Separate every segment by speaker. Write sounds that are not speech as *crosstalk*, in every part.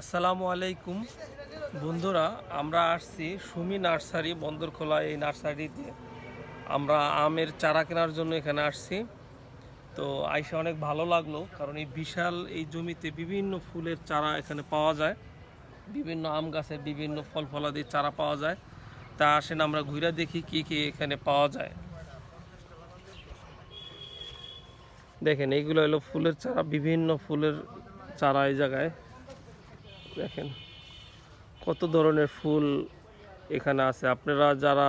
Speaker 1: আসসালামু আলাইকুম। বন্ধুরা, আমরা আসছি সুমি নার্সারি, বন্দরখোলা এই নার্সারিতে। আমরা আমের চারা কেনার জন্য এখানে আসছি। তো আইসা অনেক ভালো লাগল, কারণ এই বিশাল এই জমিতে বিভিন্ন ফুলের চারা এখানে পাওয়া যায়। বিভিন্ন আম গাছের বিভিন্ন ফল ফলাদির চারা পাওয়া যায়। তা আসেন আমরা ঘুরে দেখি কি কি এখানে পাওয়া যায়। দেখেন, এইগুলো হলো ফুলের চারা, বিভিন্ন ফুলের চারা এই জায়গায়। দেখেন, কত ধরনের ফুল এখানে আছে। আপনারা যারা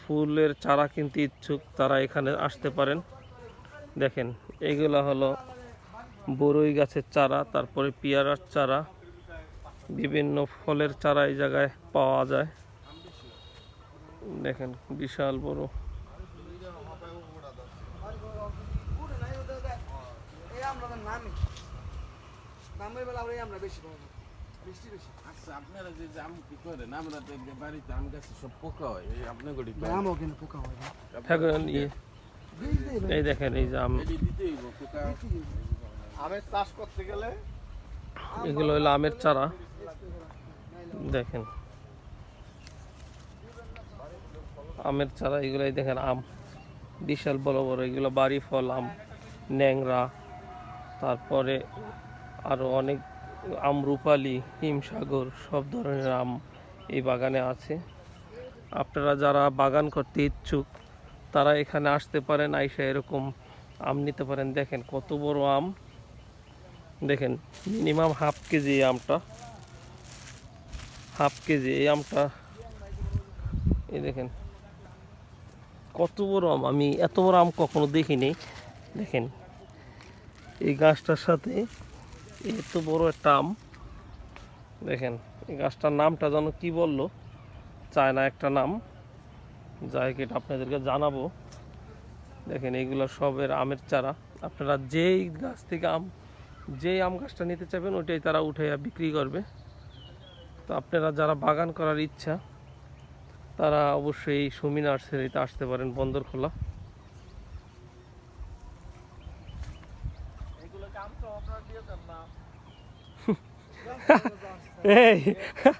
Speaker 1: ফুলের চারা কিনতে ইচ্ছুক, তারা এখানে আসতে পারেন। দেখেন, এগুলো হলো বরই গাছের চারা, তারপরে পেয়ারার চারা, বিভিন্ন ফলের চারা এই জায়গায় পাওয়া যায়। দেখেন, বিশাল বড়।
Speaker 2: আমরা বেশি বৃষ্টি বেশি।
Speaker 3: আচ্ছা আপনারা যে জাম কি করেন? আমরা তো এই বাড়িতে আম গাছে সব পোকা হয়। এই আপনার গড়ি
Speaker 2: আমও কিন্তু পোকা হয়
Speaker 1: এখন এই দেখেন এই যে আম।
Speaker 2: আমের চাষ করতে গেলে
Speaker 1: এগুলো হলো আমের চারা। দেখেন। আমের চারা এগুলাই দেখেন আম। বিশাল বড় বড় এগুলো বাড়ি ফল আম ন্যাংরা তারপরে আরও অনেক আম, রূপালি, হিমসাগর, সব ধরনের আম এই বাগানে আছে। আপনারা যারা বাগান করতে ইচ্ছুক, তারা এখানে আসতে পারেন, আইসা এরকম আম নিতে পারেন। দেখেন কত বড় আম। দেখেন মিনিমাম হাফ কেজি এই আমটা। হাফ কেজি এই আমটা। এই দেখেন, কত বড় আম। আমি এত বড় আম কখনো দেখিনি। দেখেন, এই গাছটার সাথে এত বড় একটা আম। দেখেন, এই গাছটার নামটা যেন কি বলল? চায়না একটা নাম। যাই এটা আপনাদেরকে জানাব। দেখেন, এইগুলো সবের আমের চারা। আপনারা যেই গাছ থেকে আম, যেই আম গাছটা নিতে চাইবেন, ওইটাই তারা উঠে বিক্রি করবে। তো আপনারা যারা বাগান করার ইচ্ছা, তারা অবশ্যই সুমি নার্সারিতে আসতে পারেন বন্দর *laughs* এই। *laughs*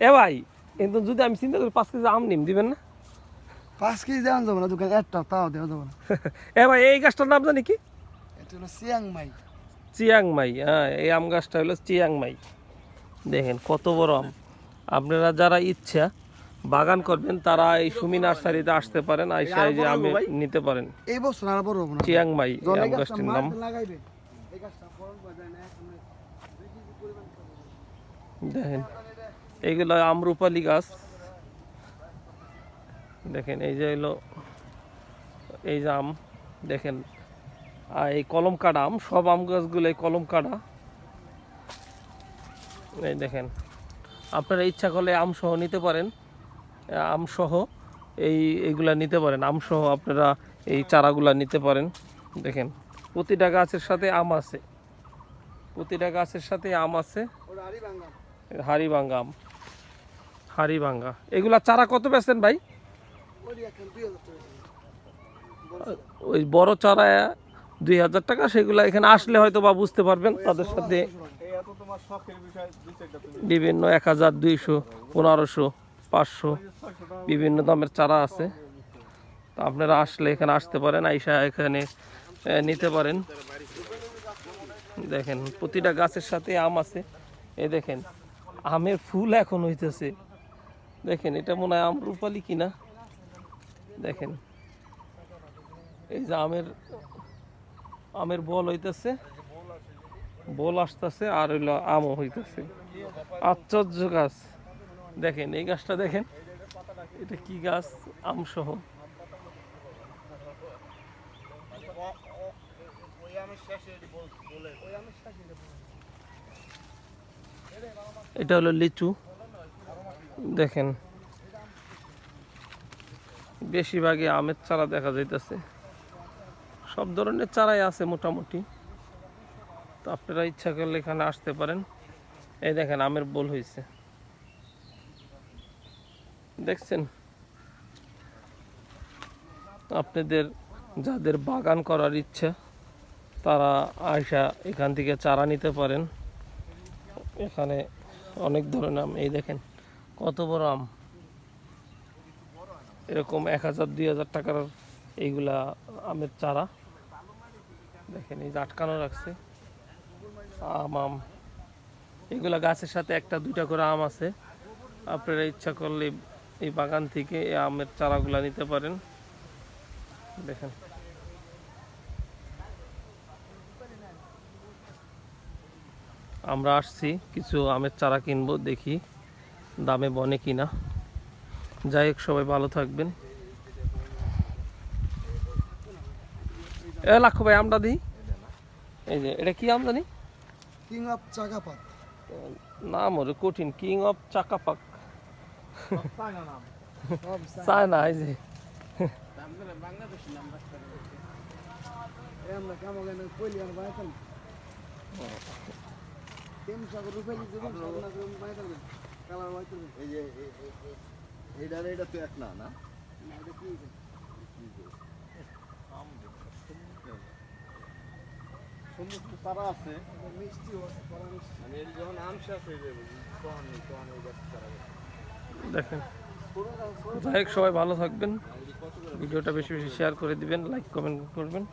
Speaker 1: এ ভাই কিন্তু যদি আমি চিন্তা করি পাঁচ কেজি আম নিম দিবেন না?
Speaker 2: পাঁচ কেজি দেওয়া যাবে না দোকান একটা তাও দেওয়া যাবে না। *laughs*
Speaker 1: এ ভাই এই গাছটার নাম জানি কি?
Speaker 2: এটা হলো সিয়াং
Speaker 1: চিয়াংমাই হ্যাঁ এই আম গাছটা হলো চিয়াংমাই দেখেন কত বড় আম। আপনারা যারা ইচ্ছা বাগান করবেন তারা এই সুমি নার্সারিতে আসতে পারেন আইসা এই যে আমি নিতে পারেন।
Speaker 2: এই বছর আর বড় হব না?
Speaker 1: চিয়াংমাই আম গাছটির নাম। দেখেন এইগুলো আমরুপালি গাছ। দেখেন এই যে হলো এই যে আম দেখেন। আর এই কলম কাটা আম সব আম গাছগুলো এই কলম কাটা এই দেখেন আপনারা ইচ্ছা করলে আম সহ নিতে পারেন। আম সহ এই এইগুলা নিতে পারেন। আমসহ আপনারা এই চারাগুলা নিতে পারেন। দেখেন প্রতিটা গাছের সাথে আম আছে। প্রতিটা গাছের সাথে আম আছে। হাড়িভাঙ্গা আম। হাড়িভাঙ্গা এগুলা চারা কত বেচেন ভাই?
Speaker 2: ওই
Speaker 1: বড় চারা দুই হাজার টাকা সেগুলা এখানে আসলে হয়তো বা বুঝতে পারবেন তাদের সাথে। বিভিন্ন এক হাজার দুইশো পনেরোশো। পাঁচশো বিভিন্ন দামের চারা আছে। তো আপনারা আসলে এখানে আসতে পারেন, আইসা এখানে নিতে পারেন। দেখেন, প্রতিটা গাছের সাথে আম আছে। এই দেখেন, আমের ফুল এখন হইতেছে। দেখেন, এটা মনে হয় আম রূপালি কিনা? দেখেন, এই যে আমের আমের বল হইতেছে। বল আসতেছে আর হইল আমও হইতেছে। আশ্চর্য গাছ। দেখেন, এই গাছটা দেখেন। এটা কি গাছ? আম সহ এটা হলো লিচু। দেখেন, বেশিরভাগই আমের চারা দেখা যাইতেছে। সব ধরনের চারাই আছে মোটামুটি। তো আপনারা ইচ্ছা করলে এখানে আসতে পারেন। এই দেখেন, আমের বোল হয়েছে দেখছেন? আপনাদের যাদের বাগান করার ইচ্ছা, তারা আয়সা এখান থেকে চারা নিতে পারেন। এখানে অনেক ধরনের আম। এই দেখেন, কত বড় আম। এরকম এক হাজার, দুই হাজার টাকার এইগুলা আমের চারা। দেখেন, এই আটকানো রাখছে। আম আম। এগুলা গাছের সাথে একটা, দুইটা করে আম আছে। আপনারা ইচ্ছা করলে এই বাগান থেকে এই আমের চারাগুলা নিতে পারেন। দেখেন। আমরা আসছি কিছু আমের চারা কিনবো দেখি দামে বনে কিনা। যাই হোক সবাই ভালো থাকবেন। এ লাখো ভাই আমটা দিই। এই যে এটা কি আম জানি
Speaker 2: কিং অফ চাকাপাত।
Speaker 1: নাম ওরে কঠিন। কিং অফ চাকাপাক চায় না এই যে
Speaker 4: তারা আছে
Speaker 2: মিষ্টি
Speaker 4: মানে যখন আম শেষ হয়ে যাবে তখন তখন এই চারা
Speaker 1: দেখেন। যাই হোক, সবাই ভালো থাকবেন। ভিডিওটা বেশি বেশি শেয়ার করে দিবেন লাইক কমেন্ট করবেন।